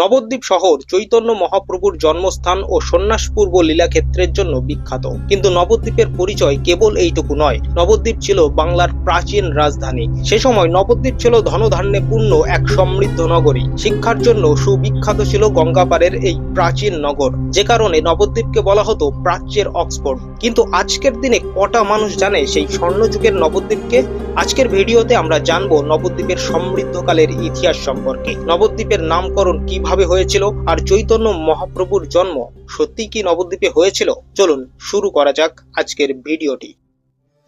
নবদ্বীপ শহর চৈতন্য মহাপ্রভুর জন্মস্থান ও সন্ন্যাসপূর্ব লীলাক্ষেত্রের জন্য বিখ্যাত। কিন্তু নবদ্বীপের পরিচয় কেবল এইটুকু নয়, নবদ্বীপ ছিল বাংলার প্রাচীন রাজধানী। সে সময় নবদ্বীপ ছিল ধনধান্যে পূর্ণ এক সমৃদ্ধ নগরী। শিক্ষার জন্য সুবিখ্যাত ছিল গঙ্গাপাড়ের এই প্রাচীন নগর, যে কারণে নবদ্বীপকে বলা হতো প্রাচ্যের অক্সফোর্ড। কিন্তু আজকের দিনে কটা মানুষ জানে সেই স্বর্ণযুগের নবদ্বীপকে? আজকের ভিডিওতে আমরা জানব নবদ্বীপের সমৃদ্ধকালের ইতিহাস সম্পর্কে। নবদ্বীপের নামকরণ কীভাবে হয়েছিল আর চৈতন্য মহাপ্রভুর জন্ম সত্যি কি নবদ্বীপে হয়েছিল? চলুন শুরু করা যাক আজকের ভিডিওটি।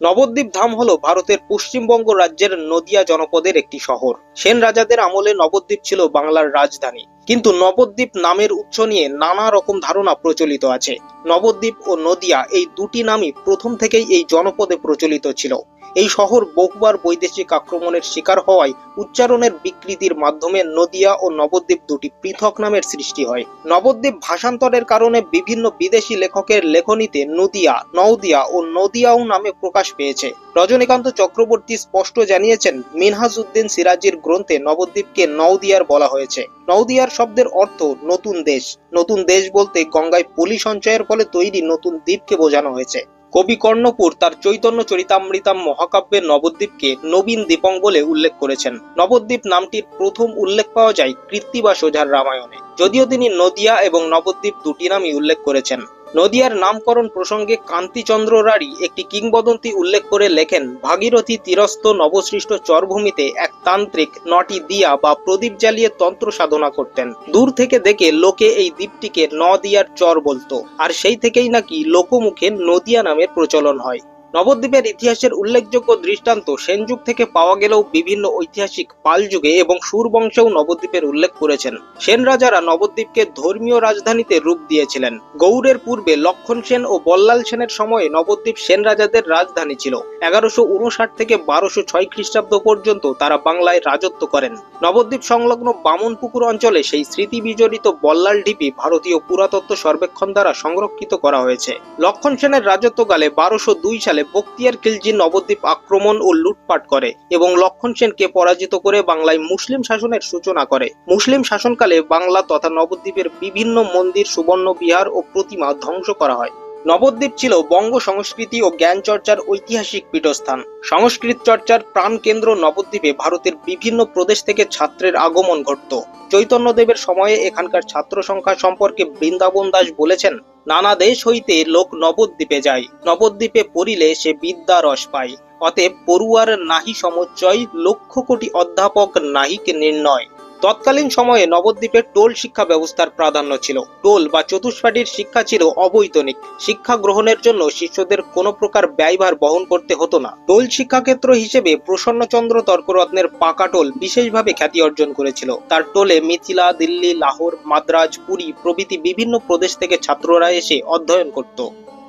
নবদ্বীপ ধাম হলো ভারতের পশ্চিমবঙ্গ রাজ্যের নদিয়া জনপদের একটি শহর। সেন রাজাদের আমলে নবদ্বীপ ছিল বাংলার রাজধানী। কিন্তু নবদ্বীপ নামের উৎস নিয়ে নানা রকম ধারণা প্রচলিত আছে। নবদ্বীপ ও নদিয়া এই দুটি নামই প্রথম থেকেই এই জনপদে প্রচলিত ছিল। এই শহর বহুবার বৈদেশিক আক্রমণের শিকার হওয়ায় উচ্চারণের বিকৃতির মাধ্যমে নদিয়া ও নবদ্বীপ দুটি পৃথক নামের সৃষ্টি হয়। নবদ্বীপ ভাষান্তরের কারণে বিভিন্ন বিদেশি লেখকের লেখনীতে নদিয়া, নওদিয়া ও নদিয়াও নামে প্রকাশ পেয়েছে। রজনীকান্ত চক্রবর্তী স্পষ্ট জানিয়েছেন, মিনহাজউদ্দিন সিরাজির গ্রন্থে নবদ্বীপকে নওদিয়ার বলা হয়েছে। নওদিয়ার শব্দের অর্থ নতুন দেশ। নতুন দেশ বলতে গঙ্গায় পলি সঞ্চয়ের ফলে তৈরি নতুন দ্বীপকে বোঝানো হয়েছে। কবি কর্ণপুর তার চৈতন্য চরিতামৃতাম মহাকাব্যের নবদ্বীপকে নবীন দীপং বলে উল্লেখ করেছেন। নবদ্বীপ নামটির প্রথম উল্লেখ পাওয়া যায় কৃত্তিবাস ওঝার রামায়ণে। যদিও তিনি নদিয়া এবং নবদ্বীপ দুটি নামই উল্লেখ করেছেন। নদিয়ার নামকরণ প্রসঙ্গে কান্তিচন্দ্র রাড়ি একটি কিংবদন্তি উল্লেখ করে লেখেন, ভাগীরথী তীরস্থ নবসৃষ্ট চরভূমিতে এক তান্ত্রিক নটি দিয়া বা প্রদীপ জ্বালিয়ে তন্ত্র সাধনা করতেন। দূর থেকে দেখে লোকে এই দ্বীপটিকে নদিয়ার চর বলতো। আর সেই থেকেই নাকি লোকমুখে নদিয়া নামের প্রচলন হয়। নবদ্বীপের ইতিহাসের উল্লেখযোগ্য দৃষ্টান্ত সেনযুগ থেকে পাওয়া গেলেও বিভিন্ন ঐতিহাসিক পাল যুগে এবং সুর বংশেও নবদ্বীপের উল্লেখ করেছেন। সেন রাজারা নবদ্বীপকে ধর্মীয় রাজধানীতে রূপ দিয়েছিলেন। গৌড়ের পূর্বে লক্ষণ সেন ও বল্লাল সেনের সময়ে নবদ্বীপ সেন রাজাদের রাজধানী ছিল। এগারোশো উনষাট থেকে বারোশো ছয় খ্রিস্টাব্দ পর্যন্ত তারা বাংলায় রাজত্ব করেন। নবদ্বীপ সংলগ্ন বামনপুকুর অঞ্চলে সেই স্মৃতি বিজড়িত বল্লাল ঢিপি ভারতীয় পুরাতত্ত্ব সর্বেক্ষণ দ্বারা সংরক্ষিত করা হয়েছে। লক্ষণ সেনের রাজত্বকালে বারোশো দুই সালে বক্তিয়ার খিলজি নবদ্বীপ আক্রমণ ও লুটপাট করে এবং লক্ষণ সেনকে পরাজিত করে বাংলায় মুসলিম শাসনের সূচনা করে। মুসলিম শাসনকালে বাংলা তথা নবদ্বীপের বিভিন্ন মন্দির, সুবর্ণ বিহার ও প্রতিমা ধ্বংস করা হয়। নবদ্বীপ ছিল বঙ্গ সংস্কৃতি ও জ্ঞান চর্চার ঐতিহাসিক পীঠস্থান। সংস্কৃত চর্চার প্রাণকেন্দ্র নবদ্বীপে ভারতের বিভিন্ন প্রদেশ থেকে ছাত্রের আগমন ঘটত। চৈতন্যদেবের সময়ে এখানকার ছাত্র সংখ্যা সম্পর্কে বৃন্দাবন দাস বলেছেন, নানা দেশ হইতে লোক নবদ্বীপে যায়। নবদ্বীপে পড়িলে সে বিদ্যা রস পায়। অতএব পড়ুয়ার নাহি সমুচ্চয়, লক্ষ কোটি অধ্যাপক নাহিকে নির্ণয়। তৎকালীন সময়ে নবদ্বীপের টোল শিক্ষা ব্যবস্থার প্রাধান্য ছিল। টোল বা চতুষ্পাটির শিক্ষা ছিল অবৈতনিক। শিক্ষা গ্রহণের জন্য শিষ্যদের কোনো প্রকার ব্যয়ভার বহন করতে হতো না। টোল শিক্ষাক্ষেত্র হিসেবে প্রসন্নচন্দ্র তর্করত্নের পাকা টোল বিশেষভাবে খ্যাতি অর্জন করেছিল। তার টোলে মিথিলা, দিল্লি, লাহোর, মাদ্রাজ, পুরী প্রভৃতি বিভিন্ন প্রদেশ থেকে ছাত্ররা এসে অধ্যয়ন করত।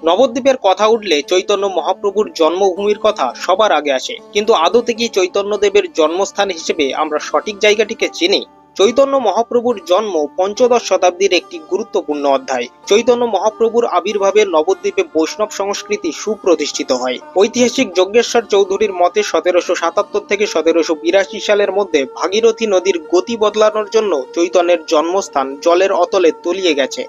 নবদ্বীপের কথা উঠলে চৈতন্য মহাপ্রভুর জন্মভূমির কথা সবার আগে আসে। কিন্তু আদতে কি চৈতন্যদেবের জন্মস্থান হিসেবে আমরা সঠিক জায়গাটিকে চিনি? চৈতন্য মহাপ্রভুর জন্ম পঞ্চদশ শতাব্দীর একটি গুরুত্বপূর্ণ অধ্যায়। চৈতন্য মহাপ্রভুর আবির্ভাবে নবদ্বীপে বৈষ্ণব সংস্কৃতি সুপ্রতিষ্ঠিত হয়। ঐতিহাসিক যজ্ঞেশ্বর চৌধুরীর মতে সতেরোশো সাতাত্তর থেকে সতেরোশো বিরাশি সালের মধ্যে ভাগীরথী নদীর গতি বদলানোর জন্য চৈতন্যের জন্মস্থান জলের অতলে তলিয়ে গেছে।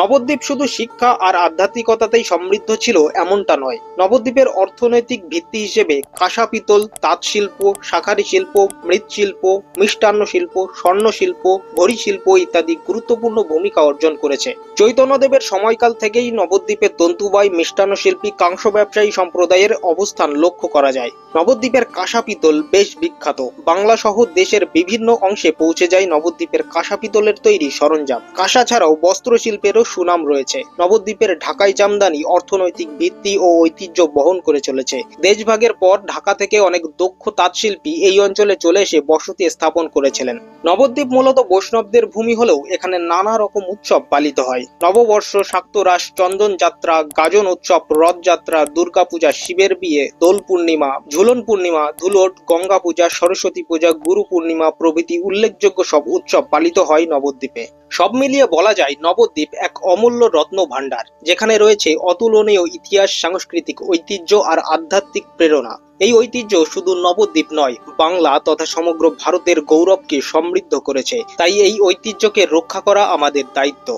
নবদ্বীপ শুধু শিক্ষা আর আধ্যাত্মিকতাতেই সমৃদ্ধ ছিল এমনটা নয়। নবদ্বীপের অর্থনৈতিক ভিত্তি হিসেবে কাঁসা পিতল, তাঁত শিল্প, শাঁখারি শিল্প মৃৎশিল্প মিষ্টান্ন শিল্প, স্বর্ণ শিল্প, ঘড়ি শিল্প ইত্যাদি গুরুত্বপূর্ণ ভূমিকা অর্জন করেছে। চৈতন্যদেবের সময়কাল থেকেই নবদ্বীপের তন্তুবাই, মিষ্টান্ন শিল্পী কাংস ব্যবসায়ী সম্প্রদায়ের অবস্থান লক্ষ্য করা যায়। নবদ্বীপের কাঁসা পিতল বেশ বিখ্যাত। বাংলা সহ দেশের বিভিন্ন অংশে পৌঁছে যায় নবদ্বীপের কাঁসা পিতলের তৈরি সরঞ্জাম। কাঁসা ছাড়াও বস্ত্রশিল্পেরও সুনাম রয়েছে। নবদ্বীপের ঢাকাই জামদানি অর্থনৈতিক ভিত্তি ও ঐতিহ্য বহন করে চলেছে। দেশভাগের পর ঢাকা থেকে অনেক দক্ষ তাঁতশিল্পী এই অঞ্চলে চলে এসে বসতি স্থাপন করেছিলেন। নবদ্বীপ মূলত বৈষ্ণবদের ভূমি হলেও এখানে নানা রকম উৎসব পালিত হয়। নববর্ষ, শাক্তরাস চন্দন যাত্রা গাজন উৎসব, রথযাত্রা, দুর্গাপূজা, শিবের বিয়ে, দোল পূর্ণিমা, ঝুলন পূর্ণিমা ধুলট গঙ্গা পূজা, সরস্বতী পূজা, গুরু পূর্ণিমা প্রভৃতি উল্লেখযোগ্য সব উৎসব পালিত হয় নবদ্বীপে। সব মিলিয়ে বলা যায় নবদ্বীপ এক অমূল্য রত্ন ভাণ্ডার, যেখানে রয়েছে অতুলনীয় ইতিহাস, সাংস্কৃতিক ঐতিহ্য আর আধ্যাত্মিক প্রেরণা। এই ঐতিহ্য শুধু নবদ্বীপ নয়, বাংলা তথা সমগ্র ভারতের গৌরবকে সমৃদ্ধ করেছে। তাই এই ঐতিহ্যকে রক্ষা করা আমাদের দায়িত্ব।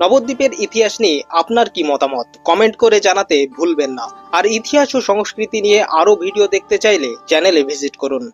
নবদ্বীপের ইতিহাস নিয়ে আপনার কি মতামত? কমেন্ট করে জানাতে ভুলবেন না। আর ইতিহাস ও সংস্কৃতি নিয়ে আরও ভিডিও দেখতে চাইলে চ্যানেলে ভিজিট করুন।